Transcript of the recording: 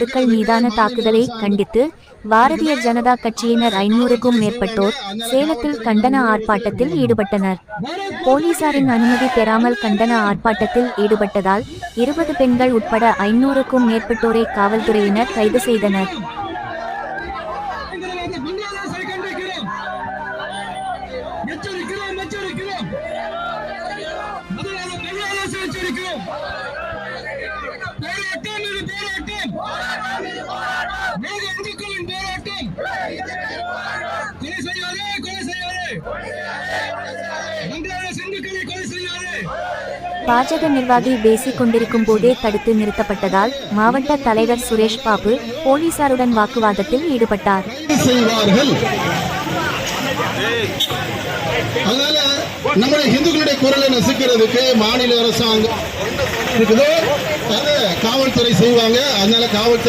சொத்துக்கள் மீதான தாக்குதலை கண்டித்து பாரதிய ஜனதா கட்சியினர் ஐநூறுக்கும் மேற்பட்டோர் சேலத்தில் கண்டன ஆர்ப்பாட்டத்தில் ஈடுபட்டனர். போலீசாரின் அனுமதி பெறாமல் கண்டன ஆர்ப்பாட்டத்தில் ஈடுபட்டதால் இருபது பெண்கள் உட்பட ஐநூறுக்கும் மேற்பட்டோரை காவல்துறையினர் கைது செய்தனர். பங்களாதேஷை எச்சரிக்கிறோம் போராட்டம். கொலை செய்யாதே கொலை செய்யாதே. கொலை பாஜக நிர்வாகி பேசிக் கொண்டிருக்கும் போதே தடுத்து நிறுத்தப்பட்டதால் மாவட்ட தலைவர் சுரேஷ் பாபு போலீசாருடன் வாக்குவாதத்தில் ஈடுபட்டார். அதனால நம்முடைய இந்துக்களுடைய குரலை நசுக்கிறதுக்கு மாநில அரசாங்கம் இருக்குதோ அதை காவல்துறை செய்வாங்க. அதனால காவல்துறை